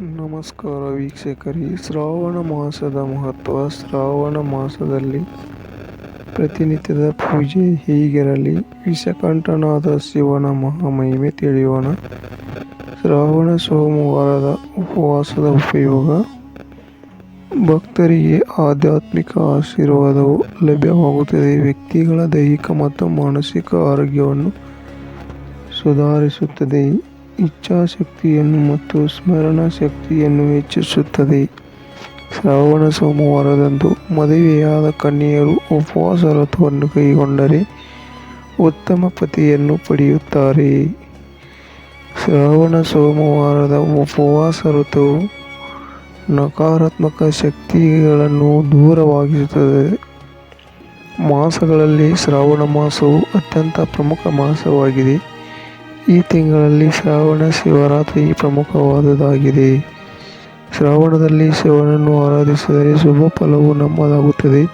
ನಮಸ್ಕಾರ ವೀಕ್ಷಕರಿ. ಶ್ರಾವಣ ಮಾಸದ ಮಹತ್ವ. ಶ್ರಾವಣ ಮಾಸದಲ್ಲಿ ಪ್ರತಿನಿತ್ಯದ ಪೂಜೆ ಹೀಗಿರಲಿ? ವಿಷಕಂಠನಾದ ಶಿವನ ಮಹಾಮಹಿಮೆ ತಿಳಿಯೋಣ. ಶ್ರಾವಣ ಸೋಮವಾರದ ಉಪವಾಸದ ಉಪಯೋಗ. ಭಕ್ತರಿಗೆ ಆಧ್ಯಾತ್ಮಿಕ ಆಶೀರ್ವಾದವು ಲಭ್ಯವಾಗುತ್ತದೆ. ವ್ಯಕ್ತಿಗಳ ದೈಹಿಕ ಮತ್ತು ಮಾನಸಿಕ ಆರೋಗ್ಯವನ್ನು ಸುಧಾರಿಸುತ್ತದೆ. ಇಚ್ಛಾಶಕ್ತಿಯನ್ನು ಮತ್ತು ಸ್ಮರಣ ಶಕ್ತಿಯನ್ನು ಹೆಚ್ಚಿಸುತ್ತದೆ. ಶ್ರಾವಣ ಸೋಮವಾರದಂದು ಮದುವೆಯಾದ ಕನ್ಯೆಯರು ಉಪವಾಸ ವ್ರತವನ್ನು ಕೈಗೊಂಡರೆ ಉತ್ತಮ ಪತಿಯನ್ನು ಪಡೆಯುತ್ತಾರೆ. ಶ್ರಾವಣ ಸೋಮವಾರದ ಉಪವಾಸ ಋತುವು ನಕಾರಾತ್ಮಕ ಶಕ್ತಿಗಳನ್ನು ದೂರವಾಗಿಸುತ್ತದೆ. ಮಾಸಗಳಲ್ಲಿ ಶ್ರಾವಣ ಮಾಸವು ಅತ್ಯಂತ ಪ್ರಮುಖ ಮಾಸವಾಗಿದೆ. ಈ ತಿಂಗಳಲ್ಲಿ ಶ್ರಾವಣ ಶಿವರಾತ್ರಿ ಪ್ರಮುಖವಾದುದಾಗಿದೆ ಶ್ರಾವಣದಲ್ಲಿ ಶಿವನನ್ನು ಆರಾಧಿಸಿದರೆ ಶುಭ ಫಲವು ನಮ್ಮದಾಗುತ್ತದೆ.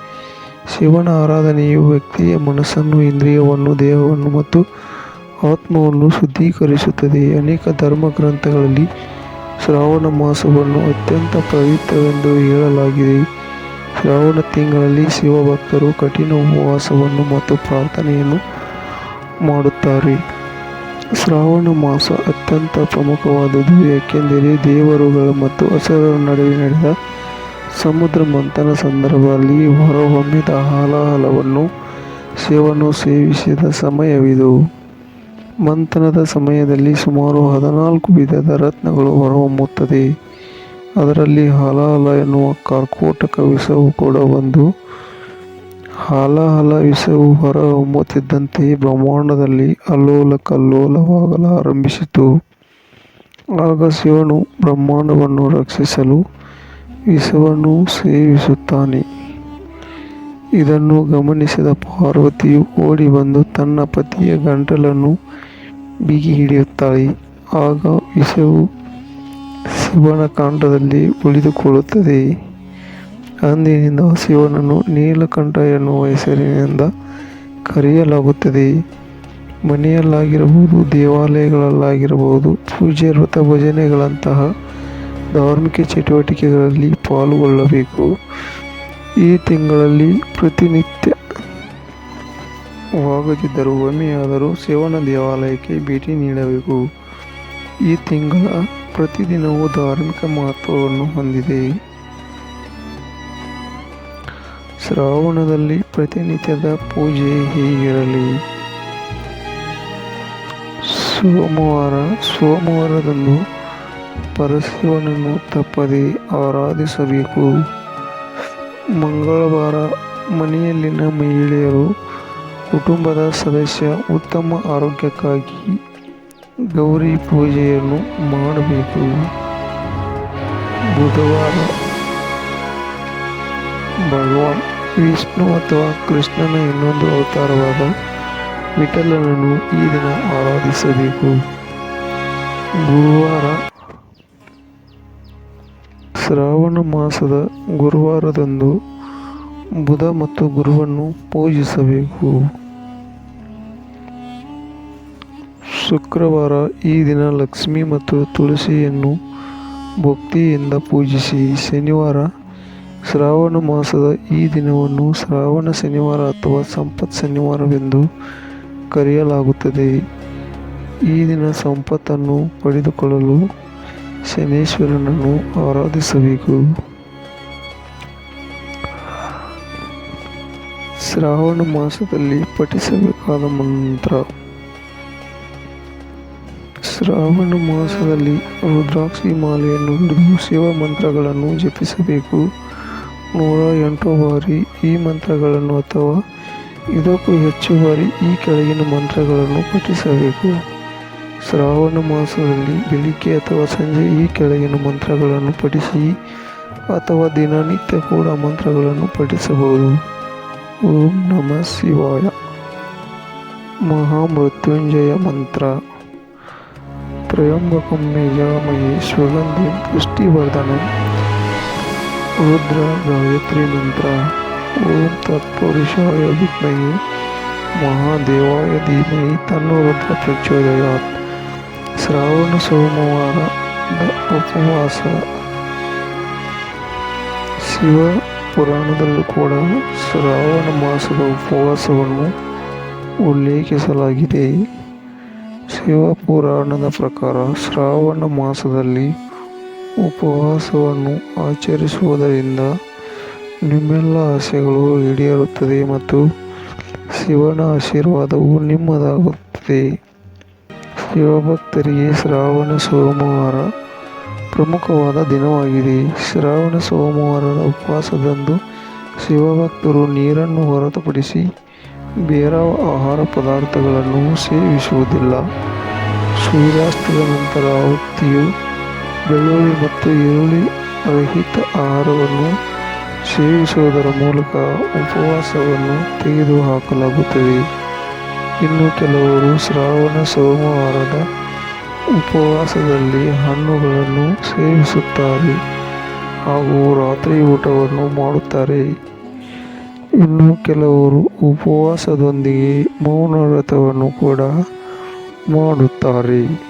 ಶಿವನ ಆರಾಧನೆಯು ವ್ಯಕ್ತಿಯ ಮನಸ್ಸನ್ನು, ಇಂದ್ರಿಯವನ್ನು, ದೇಹವನ್ನು ಮತ್ತು ಆತ್ಮವನ್ನು ಶುದ್ಧೀಕರಿಸುತ್ತದೆ. ಅನೇಕ ಧರ್ಮ ಗ್ರಂಥಗಳಲ್ಲಿ ಶ್ರಾವಣ ಮಾಸವನ್ನು ಅತ್ಯಂತ ಪವಿತ್ರವೆಂದು ಹೇಳಲಾಗಿದೆ. ಶ್ರಾವಣ ತಿಂಗಳಲ್ಲಿ ಶಿವಭಕ್ತರು ಕಠಿಣ ಉಪವಾಸವನ್ನು ಮತ್ತು ಪ್ರಾರ್ಥನೆಯನ್ನು ಮಾಡುತ್ತಾರೆ. ಶ್ರಾವಣ ಮಾಸ ಅತ್ಯಂತ ಪ್ರಮುಖವಾದುದು ಏಕೆಂದರೆ ದೇವರುಗಳು ಮತ್ತು ಅಸುರರ ನಡುವೆ ನಡೆದ ಸಮುದ್ರ ಮಂಥನ ಸಂದರ್ಭದಲ್ಲಿ ಹೊರಹೊಮ್ಮಿದ ಹಾಲಹಲವನ್ನು ಶಿವನು ಸೇವಿಸಿದ ಸಮಯವಿದು. ಮಂಥನದ ಸಮಯದಲ್ಲಿ ಸುಮಾರು ಹದಿನಾಲ್ಕು ವಿಧದ ರತ್ನಗಳು ಹೊರಹೊಮ್ಮುತ್ತದೆ. ಅದರಲ್ಲಿ ಹಾಲಹಲ ಎನ್ನುವ ಕರ್ಕೋಟಕ ವಿಷವು ಕೂಡ ಒಂದು. ಹಾಲಾಹಲ ಹೊರ ಹೊರಹೊಮ್ಮುತ್ತಿದ್ದಂತೆ ಬ್ರಹ್ಮಾಂಡದಲ್ಲಿ ಅಲ್ಲೋಲ ಕಲ್ಲೋಲವಾಗಲಾರಂಭಿಸಿತು ಆಗ ಶಿವನು ಬ್ರಹ್ಮಾಂಡವನ್ನು ರಕ್ಷಿಸಲು ವಿಷವನ್ನು ಸೇವಿಸುತ್ತಾನೆ. ಇದನ್ನು ಗಮನಿಸಿದ ಪಾರ್ವತಿಯು ಓಡಿ ಬಂದು ತನ್ನ ಪತಿಯ ಗಂಟಲನ್ನು ಬಿಗಿ ಹಿಡಿಯುತ್ತಾಳೆ ಆಗ ವಿಷವು ಶಿವನ ಕಾಂಡದಲ್ಲಿ ಉಳಿದುಕೊಳ್ಳುತ್ತದೆ. ಅಂದಿನಿಂದ ಶಿವನನ್ನು ನೀಲಕಂಠ ಎನ್ನುವ ಹೆಸರಿನಿಂದ ಕರೆಯಲಾಗುತ್ತದೆ. ಮನೆಯಲ್ಲಾಗಿರಬಹುದು, ದೇವಾಲಯಗಳಲ್ಲಾಗಿರಬಹುದು, ಪೂಜೆ ವ್ರತ ಭಜನೆಗಳಂತಹ ಧಾರ್ಮಿಕ ಚಟುವಟಿಕೆಗಳಲ್ಲಿ ಪಾಲ್ಗೊಳ್ಳಬೇಕು. ಈ ತಿಂಗಳಲ್ಲಿ ಪ್ರತಿನಿತ್ಯ ವಾಗದಿದ್ದರೂ ಒಮ್ಮೆಯಾದರೂ ಶಿವನ ದೇವಾಲಯಕ್ಕೆ ಭೇಟಿ ನೀಡಬೇಕು. ಈ ತಿಂಗಳ ಪ್ರತಿದಿನವೂ ಧಾರ್ಮಿಕ ಮಹತ್ವವನ್ನು ಹೊಂದಿದೆ. ಶ್ರಾವಣದಲ್ಲಿ ಪ್ರತಿನಿತ್ಯದ ಪೂಜೆ ಹೀಗಿರಲಿ. ಸೋಮವಾರ ಸೋಮವಾರದಂದು ಪರಶಿವನನ್ನು ತಪ್ಪದೆ ಆರಾಧಿಸಬೇಕು. ಮಂಗಳವಾರ ಮನೆಯಲ್ಲಿನ ಮಹಿಳೆಯರು, ಕುಟುಂಬದ ಸದಸ್ಯ ಉತ್ತಮ ಆರೋಗ್ಯಕ್ಕಾಗಿ ಗೌರಿ ಪೂಜೆಯನ್ನು ಮಾಡಬೇಕು. ಬುಧವಾರ ಭಗವಾನ್ ವಿಷ್ಣು ಅಥವಾ ಕೃಷ್ಣನ ಇನ್ನೊಂದು ಅವತಾರವಾದ ವಿಠಲನನ್ನು ಈ ದಿನ ಆರಾಧಿಸಬೇಕು. ಗುರುವಾರ ಶ್ರಾವಣ ಮಾಸದ ಗುರುವಾರದಂದು ಬುಧ ಮತ್ತು ಗುರುವನ್ನು ಪೂಜಿಸಬೇಕು. ಶುಕ್ರವಾರ ಈ ದಿನ ಲಕ್ಷ್ಮಿ ಮತ್ತು ತುಳಸಿಯನ್ನು ಭಕ್ತಿಯಿಂದ ಪೂಜಿಸಿ. ಶನಿವಾರ ಶ್ರಾವಣ ಮಾಸದ ಈ ದಿನವನ್ನು ಶ್ರಾವಣ ಶನಿವಾರ ಅಥವಾ ಸಂಪತ್ ಶನಿವಾರವೆಂದು ಕರೆಯಲಾಗುತ್ತದೆ. ಈ ದಿನ ಸಂಪತ್ತನ್ನು ಪಡೆದುಕೊಳ್ಳಲು ಶನೇಶ್ವರನನ್ನು ಆರಾಧಿಸಬೇಕು. ಶ್ರಾವಣ ಮಾಸದಲ್ಲಿ ಪಠಿಸಬೇಕಾದ ಮಂತ್ರ. ಶ್ರಾವಣ ಮಾಸದಲ್ಲಿ ರುದ್ರಾಕ್ಷಿ ಮಾಲೆಯನ್ನು ಹಿಡಿದು ಶಿವ ಮಂತ್ರಗಳನ್ನು ಜಪಿಸಬೇಕು. ನೂರ ಎಂಟು ಬಾರಿ ಈ ಮಂತ್ರಗಳನ್ನು ಅಥವಾ ಇದಕ್ಕೂ ಹೆಚ್ಚು ಬಾರಿ ಈ ಕೆಳಗಿನ ಮಂತ್ರಗಳನ್ನು ಪಠಿಸಬೇಕು. ಶ್ರಾವಣ ಮಾಸದಲ್ಲಿ ಬೆಳಿಗ್ಗೆ ಅಥವಾ ಸಂಜೆ ಈ ಕೆಳಗಿನ ಮಂತ್ರಗಳನ್ನು ಪಠಿಸಿ ಅಥವಾ ದಿನನಿತ್ಯ ಕೂಡ ಮಂತ್ರಗಳನ್ನು ಪಠಿಸಬಹುದು. ಓಂ ನಮಃ ಶಿವಾಯ. ಮಹಾಮೃತ್ಯುಂಜಯ ಮಂತ್ರ. ತ್ರಯಂಬಕಂ ಯಜಾಮಹೇ ಸುಗಂಧಿ ಪುಷ್ಟಿವರ್ಧನಂ. ರುದ್ರ ಗಾಯತ್ರಿ ಮಂತ್ರ. ಓಂ ತತ್ಪುರುಷಾಯ ವಿದ್ಮಹೆ ಮಹಾದೇವಾಯ ಧೀಮಹಿ ತನ್ನೋ ರುದ್ರ ಪ್ರಚೋದಯಾತ್. ಶ್ರಾವಣ ಸೋಮವಾರ ಉಪವಾಸ. ಶಿವ ಪುರಾಣದಲ್ಲೂ ಕೂಡ ಶ್ರಾವಣ ಮಾಸದ ಉಪವಾಸವನ್ನು ಉಲ್ಲೇಖಿಸಲಾಗಿದೆ. ಶಿವ ಪುರಾಣದ ಪ್ರಕಾರ ಶ್ರಾವಣ ಮಾಸದಲ್ಲಿ ಉಪವಾಸವನ್ನು ಆಚರಿಸುವುದರಿಂದ ನಿಮ್ಮೆಲ್ಲ ಆಸೆಗಳು ಈಡೇರುತ್ತದೆ ಮತ್ತು ಶಿವನ ಆಶೀರ್ವಾದವು ನಿಮ್ಮದಾಗುತ್ತದೆ. ಶಿವಭಕ್ತರಿಗೆ ಶ್ರಾವಣ ಸೋಮವಾರ ಪ್ರಮುಖವಾದ ದಿನವಾಗಿದೆ. ಶ್ರಾವಣ ಸೋಮವಾರದ ಉಪವಾಸದಂದು ಶಿವಭಕ್ತರು ನೀರನ್ನು ಹೊರತುಪಡಿಸಿ ಬೇರೆ ಆಹಾರ ಪದಾರ್ಥಗಳನ್ನು ಸೇವಿಸುವುದಿಲ್ಲ. ಸೂರ್ಯಾಸ್ತದ ನಂತರ ಹೊತ್ತಿಯು ಬೆಳ್ಳುಳ್ಳಿ ಮತ್ತು ಈರುಳ್ಳಿ ರಹಿತ ಆಹಾರವನ್ನು ಸೇವಿಸುವುದರ ಮೂಲಕ ಉಪವಾಸವನ್ನು ತೆಗೆದುಹಾಕಲಾಗುತ್ತದೆ. ಇನ್ನು ಕೆಲವರು ಶ್ರಾವಣ ಸೋಮವಾರದ ಉಪವಾಸದಲ್ಲಿ ಹಣ್ಣುಗಳನ್ನು ಸೇವಿಸುತ್ತಾರೆ ಹಾಗೂ ರಾತ್ರಿ ಊಟವನ್ನು ಮಾಡುತ್ತಾರೆ. ಇನ್ನು ಕೆಲವರು ಉಪವಾಸದೊಂದಿಗೆ ಮೌನ ವ್ರತವನ್ನು ಕೂಡ ಮಾಡುತ್ತಾರೆ.